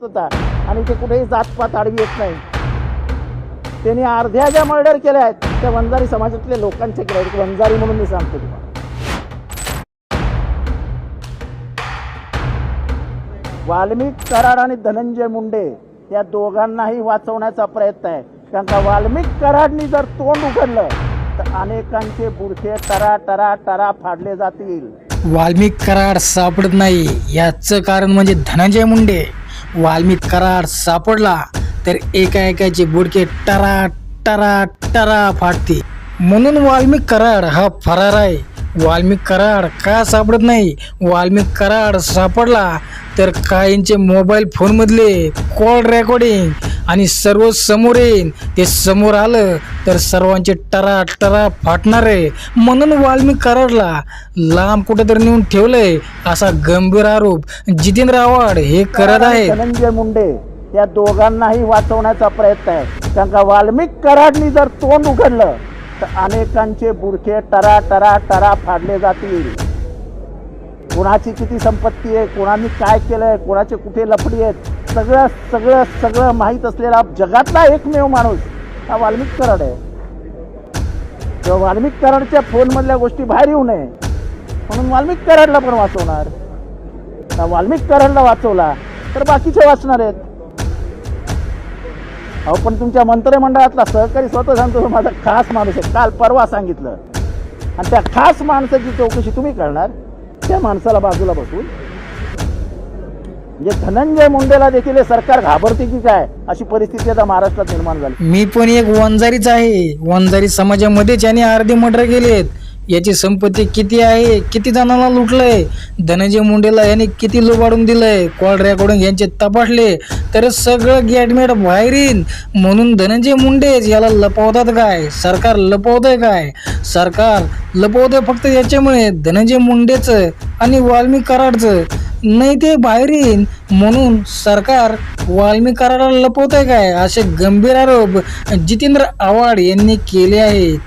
होता आणि ते कुठेही जातपात आडवी येत नाही. त्यांनी अर्ध्या ज्या मर्डर केल्या आहेत त्या वंजारी समाजातल्या लोकांच्या केल्या आहेत. वंजारी म्हणून मी सांगतो तुम्हाला. वाल्मिक कराड आणि धनंजय मुंडे या दोघांनाही वाचवण्याचा प्रयत्न आहे. कारण का वाल्मिक कराडनी जर तोंड उघडलं तर अनेकांचे बुरखे टरा टरा टरा फाडले जातील. वाल्मिक कराड सापडत नाही. याचं कारण म्हणजे धनंजय मुंडे. वाल्मिक कराड सापडला तर एका एकाचे बुडके टरा टरा टरा फाटते. म्हणून वाल्मिक कराड हा फरार आहे. वाल्मिक कराड का सापडत नाही? वाल्मिक कराड सापडला तर काहींचे मोबाईल फोनमधले कॉल रेकॉर्डिंग आणि सर्व समोर येईन. ते समोर आलं तर सर्वांचे टरा टरा फाटणार. आहे म्हणून वाल्मिक कराडला लांब कुठेतरी नेऊन ठेवलंय असा गंभीर आरोप जितेंद्र आव्हाड हे करत आहेत. धनंजय मुंडे या दोघांनाही वाचवण्याचा प्रयत्न आहे. कारण का वाल्मिक कराडनी जर तोंड उघडलं तर अनेकांचे बुरखे टरा टरा टरा फाडले जातील. कुणाची किती संपत्ती आहे कुणाने काय केलंय कुणाचे कुठे लफडी आहेत सगळं सगळं सगळं माहीत असलेला जगातला एकमेव माणूस हा वाल्मिक कराड आहे. तर वाल्मिक कराडच्या फोनमधल्या गोष्टी बाहेर येऊ नये म्हणून वाल्मिक कराडला पण वाचवणार. वाल्मिक कराडला वाचवला तर बाकीचे वाचणार आहेत. अहो पण तुमच्या मंत्रिमंडळातला सहकारी स्वतः सांगतो माझा खास माणूस आहे. काल परवा सांगितलं. आणि त्या खास माणसाची चौकशी तुम्ही करणार त्या माणसाला बाजूला बसून म्हणजे धनंजय मुंडेला देखील हे सरकार घाबरते की काय? अशी परिस्थिती आता महाराष्ट्रात निर्माण झाली. मी पण एक वंजारीच आहे. वंजारी समाजामध्येच याने अर्धे मर्डर केलेत याची संपत्ती किती आहे किती जणांना लुटलंय धनंजय मुंडेला याने किती लुबाडून दिलंय कॉल रेकॉर्डिंग यांचे तपासले तर सगळं गॅटमेट बाहेर येईन. म्हणून धनंजय मुंडेच याला लपवतात काय? सरकार लपवतंय काय? सरकार लपवतंय फक्त याच्यामुळे. धनंजय मुंडेचं आणि वाल्मिक कराडचं. नाही ते बाहेर येईन. म्हणून सरकार वाल्मिकाराला लपवत आहे काय? असे गंभीर आरोप जितेंद्र आव्हाड यांनी केले आहेत.